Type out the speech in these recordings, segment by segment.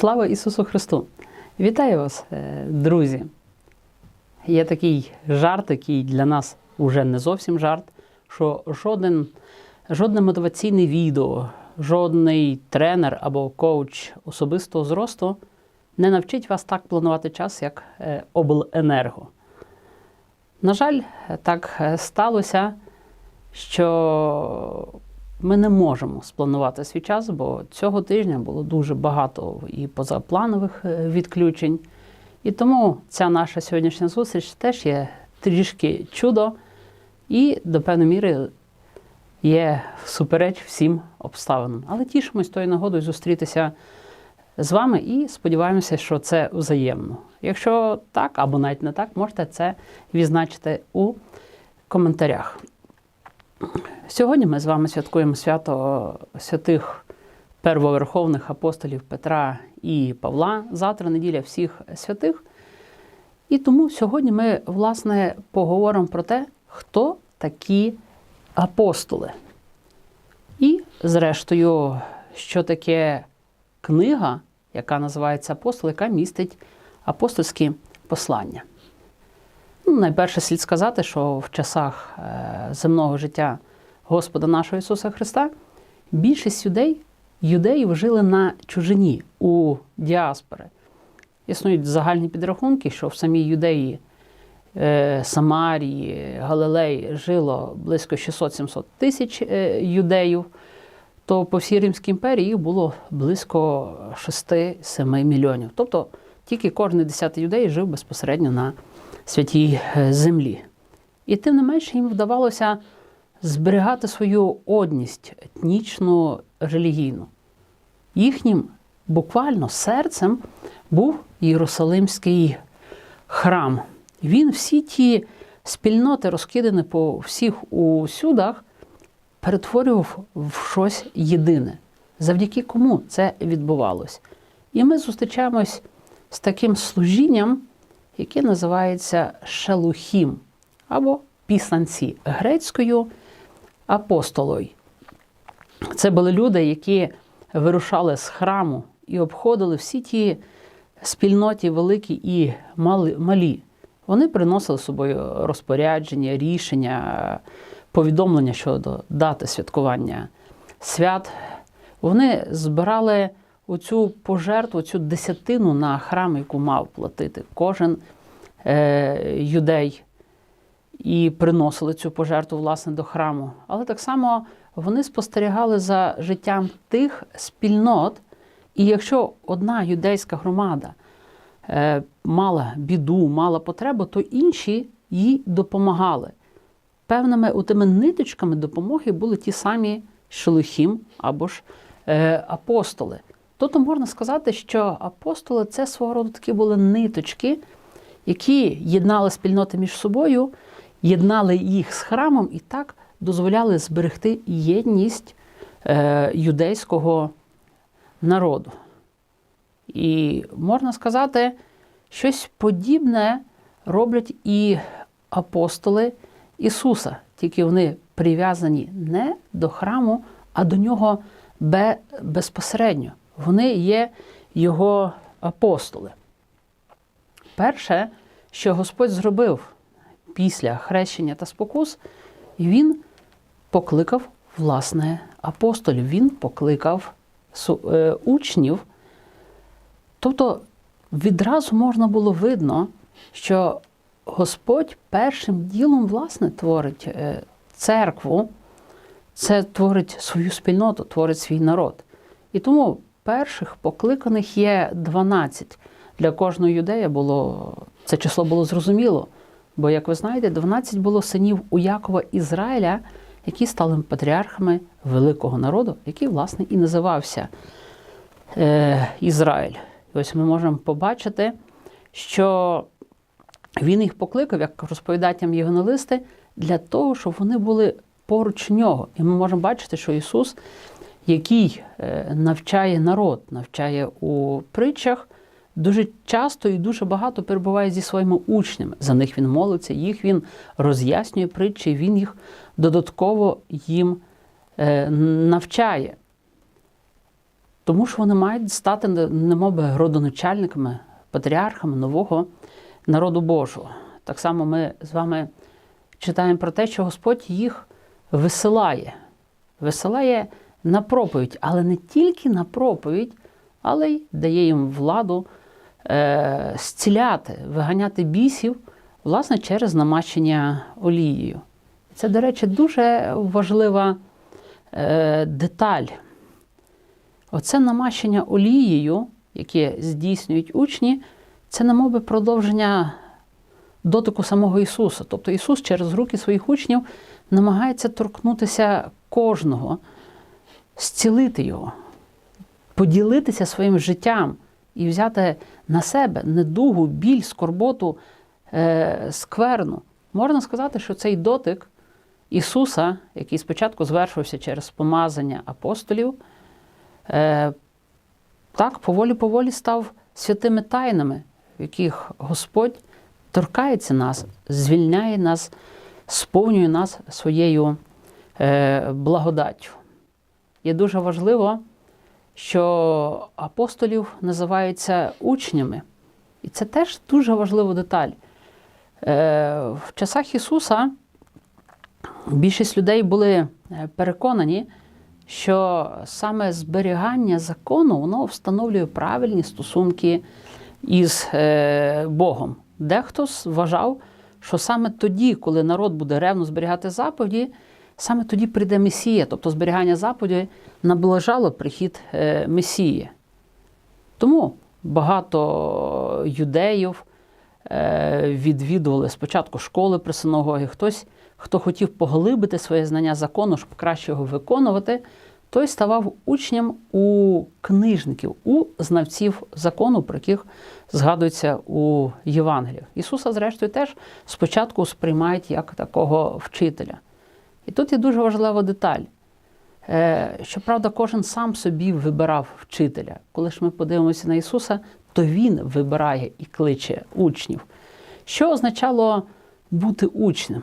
Слава Ісусу Христу! Вітаю вас, е, друзі! Є такий жарт, який для нас уже не зовсім жарт, що жоден, жодне мотиваційне відео, жодний тренер або коуч особистого зросту не навчить вас так планувати час, як е, обленерго. На жаль, так е, сталося, що ми не можемо спланувати свій час, бо цього тижня було дуже багато і позапланових е, відключень. І тому ця наша сьогоднішня зустріч теж є трішки чудо і до певної міри є всупереч всім обставинам. Але тішимось тою нагодою зустрітися з вами і сподіваємося, що це взаємно. Якщо так або навіть не так, можете це відзначити у коментарях. Сьогодні ми з вами святкуємо свято святих первоверховних апостолів Петра і Павла. Завтра неділя всіх святих. І тому сьогодні ми, власне, поговоримо про те, хто такі апостоли. І, зрештою, що таке книга, яка називається Апостол, яка містить апостольські послання. Ну, найперше слід сказати, що в часах е, земного життя Господа нашого Ісуса Христа більшість людей, юдеїв жили на чужині у діаспори. Існують загальні підрахунки, що в самій юдеї, е, Самарії, Галилеї жило близько 600-700 тисяч е, юдеїв, то по всій Римській імперії їх було близько 6-7 мільйонів. Тобто тільки кожен десятий юдей жив безпосередньо на святій е, землі. І тим не менше їм вдавалося зберігати свою одність етнічну, релігійну. Їхнім буквально серцем був Єрусалимський храм. Він всі ті спільноти, розкидані по всіх усюдах, перетворював в щось єдине. Завдяки кому це відбувалось. І ми зустрічаємось з таким служінням, яке називається шелухім або пісанці грецькою апостолой. Це були люди, які вирушали з храму і обходили всі ті спільноті великі і малі. Вони приносили з собою розпорядження, рішення, повідомлення щодо дати святкування свят. Вони збирали оцю пожертву, цю десятину на храм, яку мав платити кожен е, юдей і приносили цю пожертву власне до храму. Але так само вони спостерігали за життям тих спільнот, і якщо одна юдейська громада е, мала біду, мала потребу, то інші їй допомагали. Певними тими ниточками допомоги були ті самі шелухім або ж е, апостоли. Тобто можна сказати, що апостоли це свого роду такі були ниточки, які єднали спільноти між собою єднали їх з храмом і так дозволяли зберегти єдність е, юдейського народу. І можна сказати, щось подібне роблять і апостоли Ісуса, тільки вони прив'язані не до храму, а до нього безпосередньо. Вони є Його апостоли. Перше, що Господь зробив після хрещення та спокус, він покликав власне апостолів, він покликав е, учнів. Тобто відразу можна було видно, що Господь першим ділом власне творить е, церкву, це творить свою спільноту, творить свій народ. І тому перших покликаних є 12. Для кожного юдея було це число було зрозуміло. Бо, як ви знаєте, 12 було синів у Якова Ізраїля, які стали патріархами великого народу, який, власне, і називався е, Ізраїль. Ось ми можемо побачити, що він їх покликав, як розповідають євангелисти, для того, щоб вони були поруч нього. І ми можемо бачити, що Ісус, який е, навчає народ, навчає у притчах дуже часто і дуже багато перебуває зі своїми учнями. За них він молиться, їх він роз'яснює притчі, він їх додатково їм е, навчає. Тому що вони мають стати немоби родоначальниками, патріархами нового народу Божого. Так само ми з вами читаємо про те, що Господь їх висилає. Висилає на проповідь, але не тільки на проповідь, але й дає їм владу е, зціляти, виганяти бісів, власне, через намащення олією. Це, до речі, дуже важлива е, деталь. Оце намащення олією, яке здійснюють учні, це немоби продовження дотику самого Ісуса. Тобто Ісус через руки своїх учнів намагається торкнутися кожного, зцілити його, поділитися своїм життям і взяти на себе недугу, біль, скорботу, е, скверну. Можна сказати, що цей дотик Ісуса, який спочатку звершився через помазання апостолів, е, так поволі-поволі став святими тайнами, в яких Господь торкається нас, звільняє нас, сповнює нас своєю е, благодаттю. Є дуже важливо, що апостолів називаються учнями. І це теж дуже важлива деталь. Е, в часах Ісуса більшість людей були е, переконані, що саме зберігання закону воно встановлює правильні стосунки із е, Богом. Дехто вважав, що саме тоді, коли народ буде ревно зберігати заповіді, саме тоді прийде Месія, тобто зберігання заповіді наближало прихід е, Месії. Тому багато юдеїв е, відвідували спочатку школи при синагогі, хтось, хто хотів поглибити своє знання закону, щоб краще його виконувати, той ставав учнем у книжників, у знавців закону, про яких згадується у Євангеліях. Ісуса, зрештою, теж спочатку сприймають як такого вчителя. І тут є дуже важлива деталь. Е, щоправда, кожен сам собі вибирав вчителя. Коли ж ми подивимося на Ісуса, то Він вибирає і кличе учнів. Що означало бути учнем?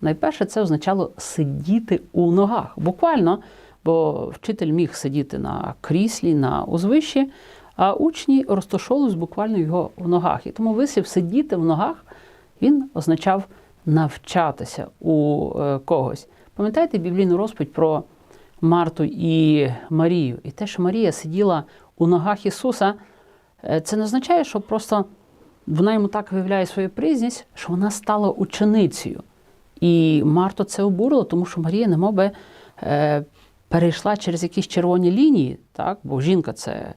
Найперше, це означало сидіти у ногах. Буквально, бо вчитель міг сидіти на кріслі, на узвищі, а учні розташовувались буквально його в ногах. І тому вислів сидіти в ногах він означав навчатися у е, когось. Пам'ятаєте біблійну розповідь про Марту і Марію? І те, що Марія сиділа у ногах Ісуса, е, це не означає, що просто вона йому так виявляє свою призність, що вона стала ученицею. І Марту це обурило, тому що Марія, немов би, е, перейшла через якісь червоні лінії, так? бо жінка це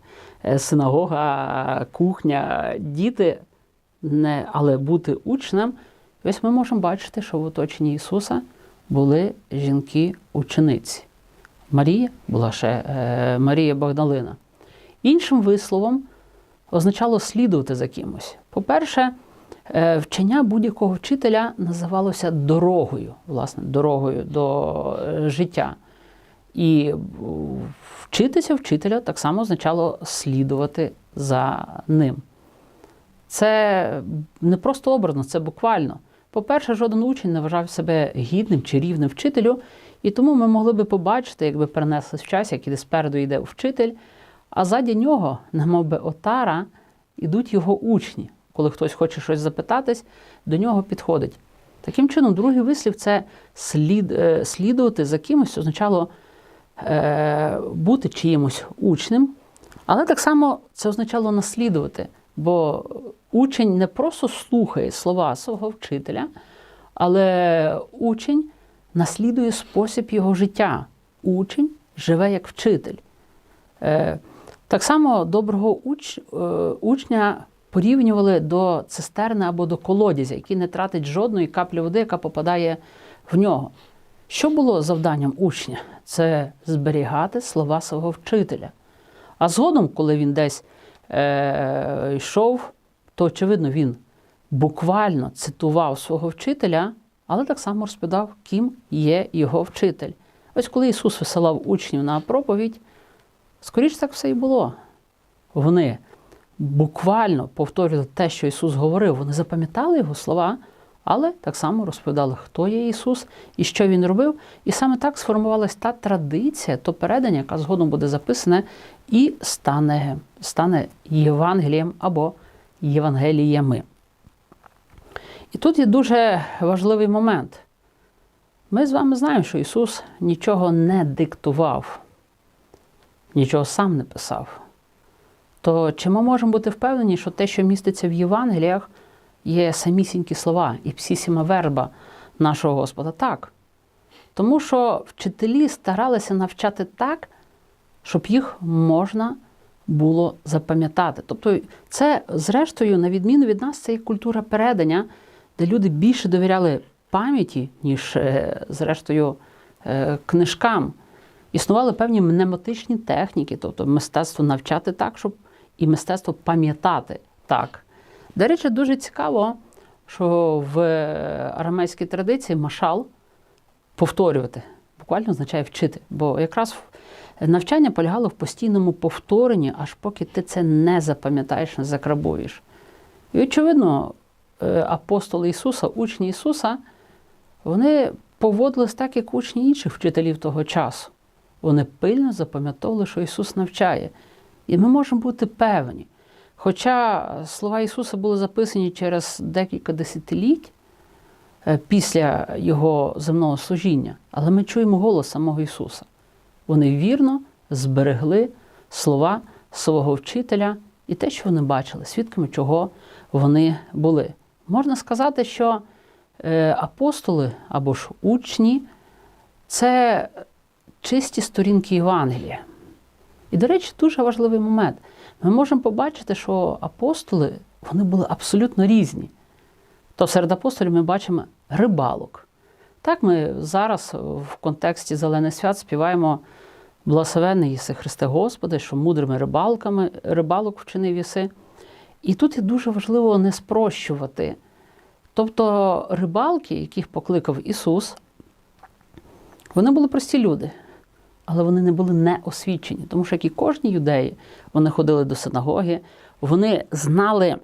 синагога, кухня, діти, не, але бути учнем. Ось ми можемо бачити, що в оточенні Ісуса були жінки-учениці. Марія була ще е, Марія Богдалина. Іншим висловом означало слідувати за кимось. По-перше, е, вчення будь-якого вчителя називалося дорогою, власне, дорогою до е, життя. І вчитися вчителя так само означало слідувати за ним. Це не просто образно, це буквально. По-перше, жоден учень не вважав себе гідним чи рівним вчителю, і тому ми могли би побачити, якби перенеслись в час, як іде спереду йде вчитель, а ззаді нього, немов би отара, ідуть його учні. Коли хтось хоче щось запитатись, до нього підходить. Таким чином, другий вислів це слід, е, слідувати за кимось, означало е, бути чиїмось учнем, але так само це означало наслідувати. Бо учень не просто слухає слова свого вчителя, але учень наслідує спосіб його життя. Учень живе як вчитель. Е, так само доброго уч, е, учня порівнювали до цистерни або до колодязя, який не тратить жодної каплі води, яка попадає в нього. Що було завданням учня? Це зберігати слова свого вчителя. А згодом, коли він десь е, йшов, то, очевидно, він буквально цитував свого вчителя, але так само розповідав, ким є його вчитель. Ось коли Ісус висилав учнів на проповідь, скоріш так все і було. Вони буквально повторювали те, що Ісус говорив, вони запам'ятали його слова, але так само розповідали, хто є Ісус і що Він робив. І саме так сформувалась та традиція, то передання, яка згодом буде записане, і стане, стане Євангелієм або Євангеліями. І тут є дуже важливий момент. Ми з вами знаємо, що Ісус нічого не диктував, нічого сам не писав. То чи ми можемо бути впевнені, що те, що міститься в Євангеліях, є самісінькі слова і псісіма верба нашого Господа? Так. Тому що вчителі старалися навчати так, щоб їх можна було запам'ятати. Тобто, це, зрештою, на відміну від нас, це є культура передання, де люди більше довіряли пам'яті, ніж, е, зрештою, е, книжкам. Існували певні мнематичні техніки, тобто мистецтво навчати так, щоб і мистецтво пам'ятати так. До речі, дуже цікаво, що в арамейській традиції машал повторювати буквально означає вчити. Бо якраз навчання полягало в постійному повторенні, аж поки ти це не запам'ятаєш, не закрабуєш. І, очевидно, е, апостоли Ісуса, учні Ісуса, вони поводились так, як учні інших вчителів того часу. Вони пильно запам'ятовували, що Ісус навчає. І ми можемо бути певні. Хоча слова Ісуса були записані через декілька десятиліть е, після Його земного служіння, але ми чуємо голос самого Ісуса. Вони вірно зберегли слова свого вчителя і те, що вони бачили, свідками чого вони були. Можна сказати, що е, апостоли або ж учні це чисті сторінки Євангелія. І, до речі, дуже важливий момент. Ми можемо побачити, що апостоли вони були абсолютно різні. То серед апостолів ми бачимо рибалок. Так, ми зараз в контексті Зелений свят співаємо Благословенний єси Христе Господи, що мудрими рибалками рибалок вчинив єси. І тут є дуже важливо не спрощувати. Тобто рибалки, яких покликав Ісус, вони були прості люди, але вони не були неосвічені, тому що як і кожні юдеї, вони ходили до синагоги, вони знали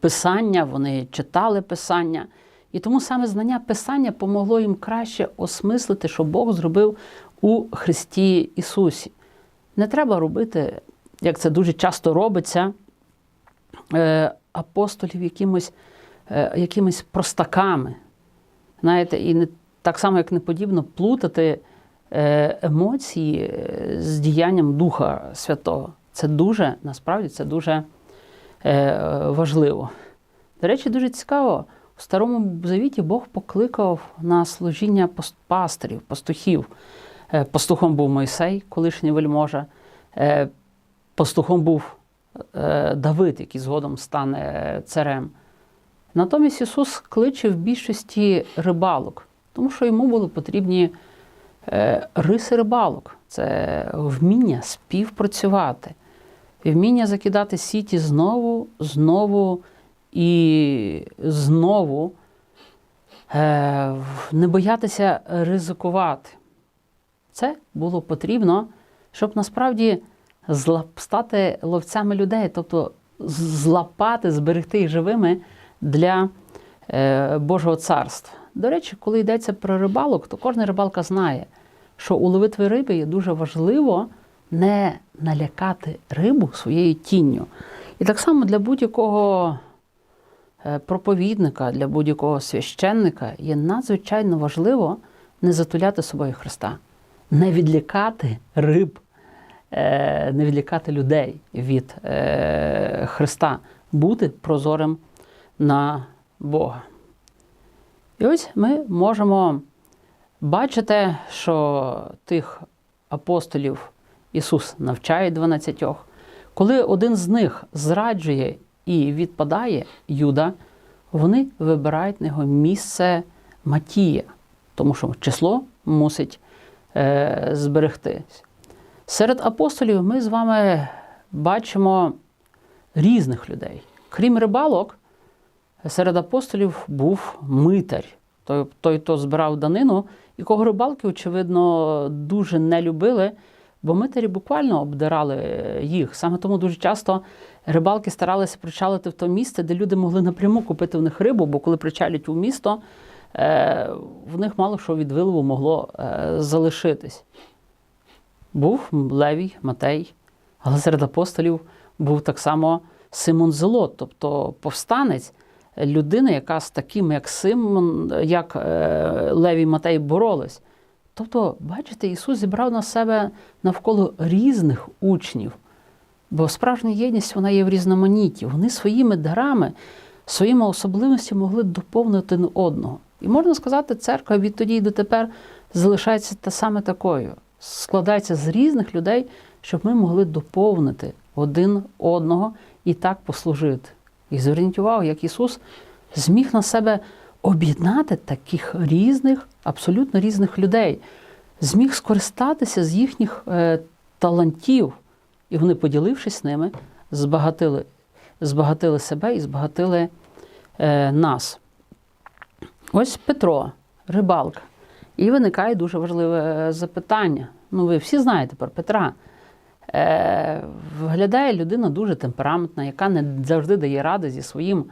Писання, вони читали Писання. І тому саме знання Писання помогло їм краще осмислити, що Бог зробив у Христі Ісусі. Не треба робити, як це дуже часто робиться, е, апостолів якимось, е, якимись простаками. Знаєте, і не, так само, як не подібно, плутати е, емоції з діянням Духа Святого. Це дуже, насправді, це дуже важливо. До речі, дуже цікаво. У Старому Завіті Бог покликав на служіння пастирів, пастухів. Пастухом був Мойсей, колишній вельможа, пастухом був Давид, який згодом стане царем. Натомість Ісус кличе в більшості рибалок, тому що йому були потрібні риси рибалок. Це вміння співпрацювати, вміння закидати сіті знову, знову і знову не боятися ризикувати. Це було потрібно, щоб насправді стати ловцями людей, тобто злапати, зберегти їх живими для Божого царства. До речі, коли йдеться про рибалок, то кожна рибалка знає, що у ловитві риби є дуже важливо не налякати рибу своєю тінню. І так само для будь-якого проповідника, для будь-якого священника є надзвичайно важливо не затуляти собою Христа, не відлікати риб, не відлікати людей від Христа, бути прозорим на Бога. І ось ми можемо бачити, що тих апостолів Ісус навчає 12, коли один з них зраджує і відпадає Юда, вони вибирають на його місце Матія, тому що число мусить е, зберегтись. Серед апостолів ми з вами бачимо різних людей. Крім рибалок, серед апостолів був митар, той, той хто збирав данину, якого рибалки, очевидно, дуже не любили, Бо митарі буквально обдирали е, їх. Саме тому дуже часто рибалки старалися причалити в то місце, де люди могли напряму купити в них рибу, бо коли причалять у місто, е, в них мало що від вилову могло е, залишитись. Був Левій, Матей, але серед апостолів був так само Симон Зелот, тобто повстанець, людина, яка з таким, як Симон, як е, Левій Матей боролись. Тобто, бачите, Ісус зібрав на себе навколо різних учнів. Бо справжня єдність вона є в різноманітті. Вони своїми дарами, своїми особливостями могли доповнити одного. І можна сказати, церква відтоді й дотепер залишається та саме такою. Складається з різних людей, щоб ми могли доповнити один одного і так послужити. І зверніть увагу, як Ісус зміг на себе об'єднати таких різних, абсолютно різних людей, зміг скористатися з їхніх е, талантів, і вони, поділившись ними, збагатили, збагатили себе і збагатили е, нас. Ось Петро, рибалка. І виникає дуже важливе е, запитання. Ну, ви всі знаєте про Петра. Е, Виглядає людина дуже темпераментна, яка не завжди дає ради зі своїм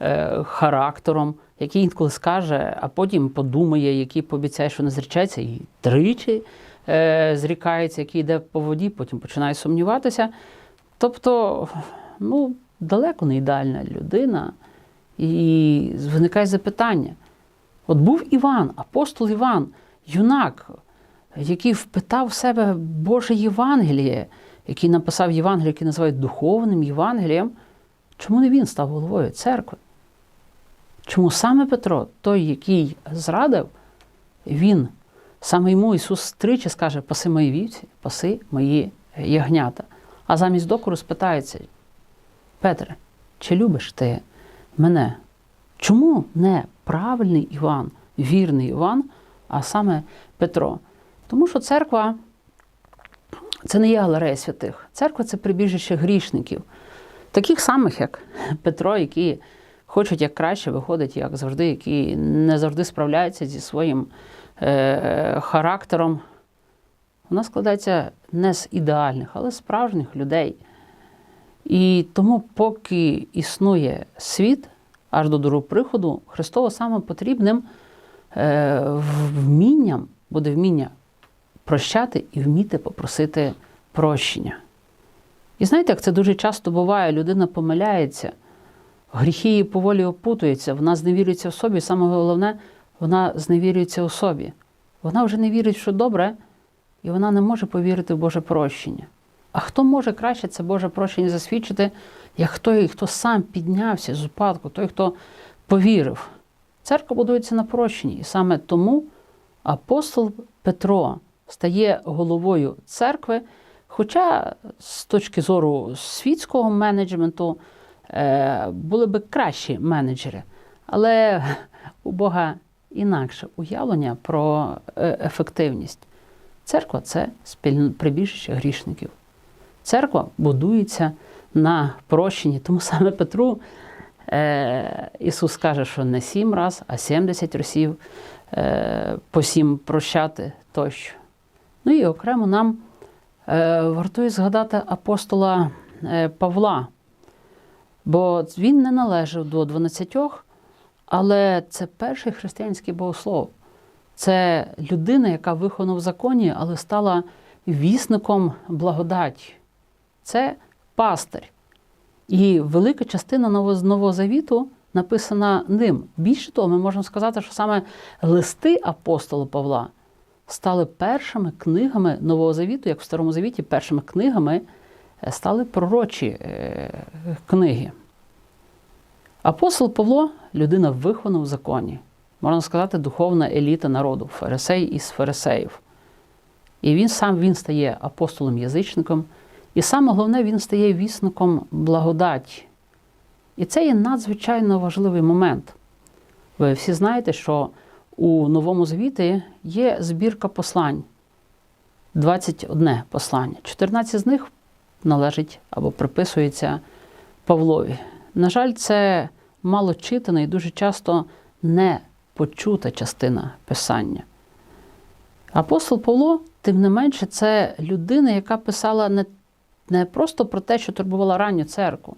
е, характером, який інколи скаже, а потім подумає, який пообіцяє, що не зречеться, і тричі е, зрікається, який йде по воді, потім починає сумніватися. Тобто, ну, далеко не ідеальна людина. І виникає запитання. От був Іван, апостол Іван, юнак, який впитав в себе Боже Євангеліє, який написав Євангеліє, який називають духовним Євангелієм. Чому не він став головою церкви? Чому саме Петро, той, який зрадив, він, саме йому Ісус тричі скаже, паси мої вівці, паси мої ягнята. А замість докору спитається, Петре, чи любиш ти мене? Чому не правильний Іван, вірний Іван, а саме Петро? Тому що церква це не є галерея святих. Церква це прибіжище грішників, таких самих, як Петро, які хочуть як краще, виходить, як завжди, які не завжди справляються зі своїм е, характером. Вона складається не з ідеальних, але з справжніх людей. І тому, поки існує світ, аж до другого приходу, Христово саме потрібним е, вмінням буде вміння прощати і вміти попросити прощення. І знаєте, як це дуже часто буває, людина помиляється, гріхи її поволі опутуються, вона зневірюється в собі, саме головне, вона зневірюється у собі. Вона вже не вірить, що добре, і вона не може повірити в Боже прощення. А хто може краще це Боже прощення засвідчити, як той, хто сам піднявся з упадку, той, хто повірив? Церква будується на прощенні. І саме тому апостол Петро стає головою церкви. Хоча з точки зору світського менеджменту е, були би кращі менеджери, але у Бога інакше уявлення про е, ефективність. Церква це спільне прибіжище грішників. Церква будується на прощенні. Тому саме Петру е, Ісус каже, що не сім раз, а 70 разів е, по сім прощати тощо. Ну і окремо нам е, вартує згадати апостола е, Павла, бо він не належав до 12, але це перший християнський богослов. Це людина, яка вихована в законі, але стала вісником благодаті. Це пастир. І велика частина Нового Завіту написана ним. Більше того, ми можемо сказати, що саме листи апостола Павла стали першими книгами Нового Завіту, як в Старому Завіті, першими книгами стали пророчі е, книги. Апостол Павло людина вихована в законі, можна сказати, духовна еліта народу, фарисей із фарисеїв. І він сам він стає апостолом-язичником, і саме головне, він стає вісником благодаті. І це є надзвичайно важливий момент. Ви всі знаєте, що у Новому Завіті є збірка послань, 21 послання. 14 з них належить або приписується Павлові. На жаль, це мало читана і дуже часто не почута частина Писання. Апостол Павло тим не менше, це людина, яка писала не, не просто про те, що турбувала ранню церкву,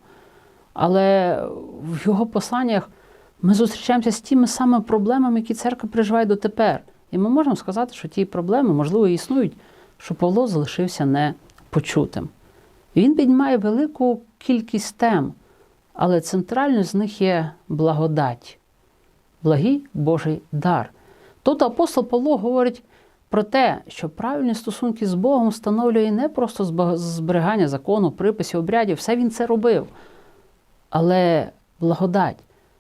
але в його посланнях ми зустрічаємося з тими самими проблемами, які церква переживає дотепер. І ми можемо сказати, що ті проблеми, можливо, існують, що Павло залишився непочутим. Він піднімає велику кількість тем, але центральною з них є благодать, благий Божий дар. Тут апостол Павло говорить про те, що правильні стосунки з Богом встановлює не просто зберігання закону, приписів, обрядів, все він це робив. Але благодать.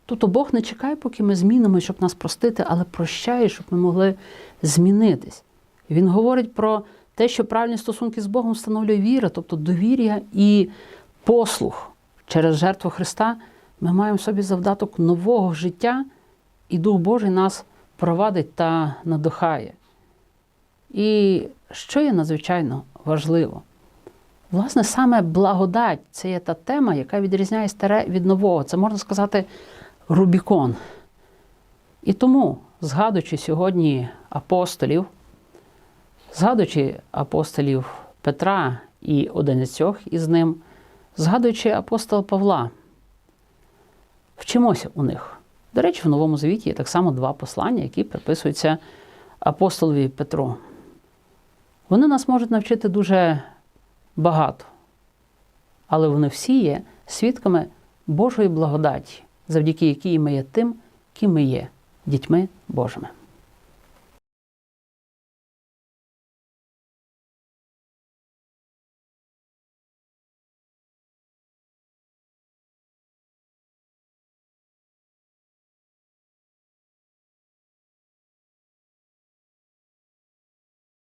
Тобто Бог не чекає, поки ми змінимо, щоб нас простити, але прощає, щоб ми могли змінитись. Він говорить про те, що правильні стосунки з Богом встановлює віра, тобто довір'я і послух. Через жертву Христа ми маємо собі завдаток нового життя, і Дух Божий нас провадить та надихає. І що є надзвичайно важливо? Власне, саме благодать це є та тема, яка відрізняє старе від нового. Це можна сказати Рубікон. І тому, згадуючи сьогодні апостолів, згадуючи апостолів Петра і одинадцьох із ним, згадуючи апостола Павла, вчимося у них. До речі, в Новому Завіті є так само два послання, які приписуються апостолові Петру. Вони нас можуть навчити дуже багато, але вони всі є свідками Божої благодаті, завдяки якій ми є тим, ким ми є дітьми Божими.